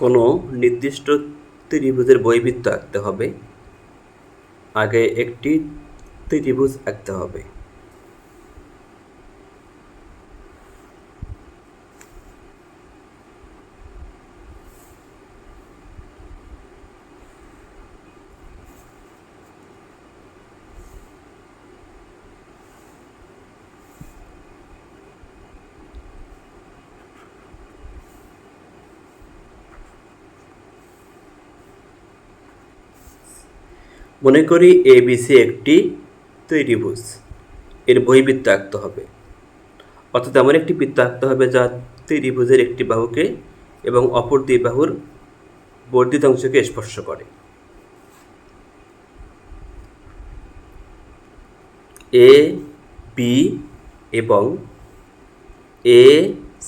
কোনো নির্দিষ্ট ত্রিভুজের বৈবৃত্ত আঁকতে হবে। আগে একটি ত্রিভুজ আঁকতে হবে। মনে করি এ বিসি একটি ত্রিভুজ এর বহিবৃত্ত আঁকতে হবে। অর্থাৎ এমন একটি বৃত্ত আঁকতে হবে যা ত্রিভুজের একটি বাহুকে এবং অপর দুই বাহুর বর্ধিত অংশকে স্পর্শ করে। এ বি এবং এ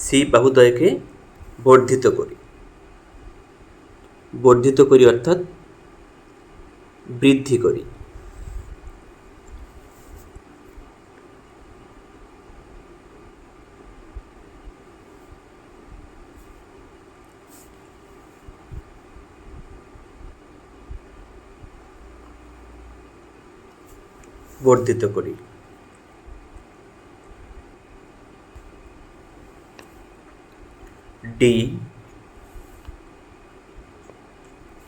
সি বাহুদ্বয়কে বর্ধিত করি। বর্ধিত করি অর্থাৎ বৃদ্ধি করি। বর্ধিত করি। ডি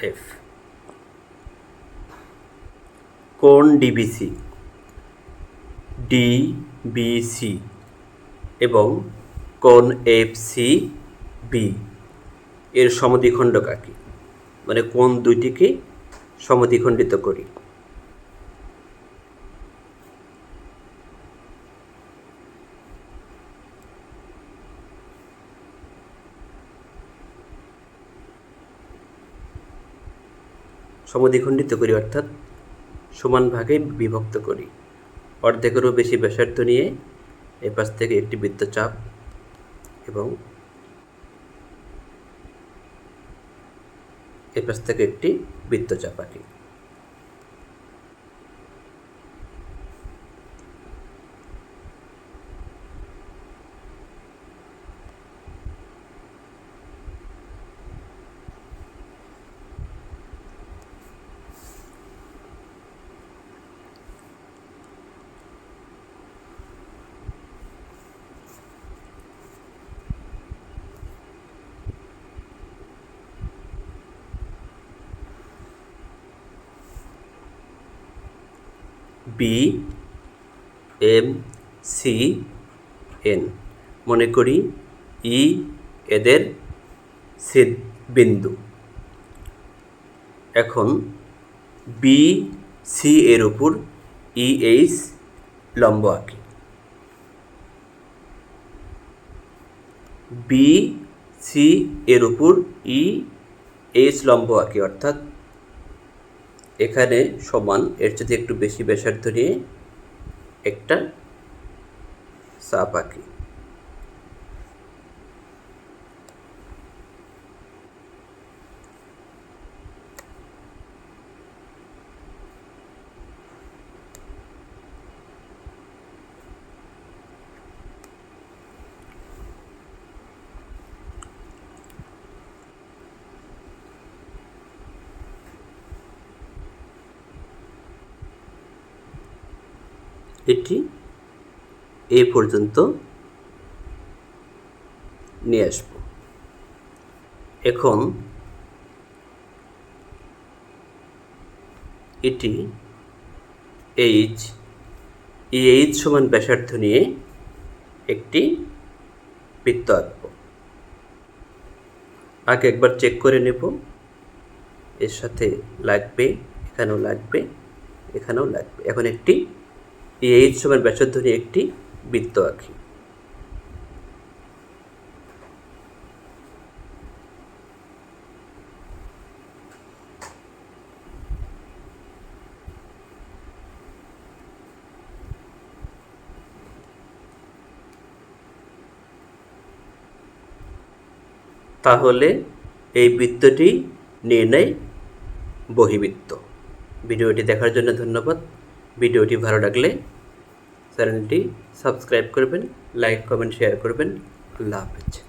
এফ কোণ ডিবিসি ডিবিসি এবং কোণ এফ সি বি এর সমদ্বিখণ্ডক আঁকি মানে কোন দুইটিকে সমদ্বিখণ্ডিত করি? সমদ্বিখণ্ডিত করি অর্থাৎ সমান ভাগে বিভক্ত করি। অর্ধেকেরও বেশি ব্যাসার্ধ নিয়ে এ পাশ থেকে একটি বৃত্তচাপ এবং এ পাশ থেকে একটি বৃত্তচাপ আঁকি। বি এম সি এন মনে করি ই এদের ছেদ বিন্দু এখন বি সি এর উপর ই এইচ লম্ব আঁকি। বি সি এর উপর ই এইচ লম্ব আঁকি, অর্থাৎ এখানে সমান এর যদি একটু বেশি ব্যাসার্ধ নিয়ে একটা চাপ আঁকি। এটি এ পর্যন্ত নিয়ে আসব। এখন এটি এইচ, এই এইচ সমান ব্যাসার্ধ নিয়ে একটি বৃত্ত আঁকব। আগে একবার চেক করে নেব। এর সাথে লাগবে, এখানেও লাগবে এখানেও লাগবে। এখন একটি এই এইচ সমান ব্যাসার্ধ নিয়ে একটি বৃত্ত আঁকি। তাহলে এই বৃত্তটি নির্ণয় বহিবৃত্ত। ভিডিওটি দেখার জন্য ধন্যবাদ। ভিডিওটি ভালো লাগলে চ্যানেলটি সাবস্ক্রাইব করবেন লাইক কমেন্ট শেয়ার করবেন। আল্লাহ হাফেজ।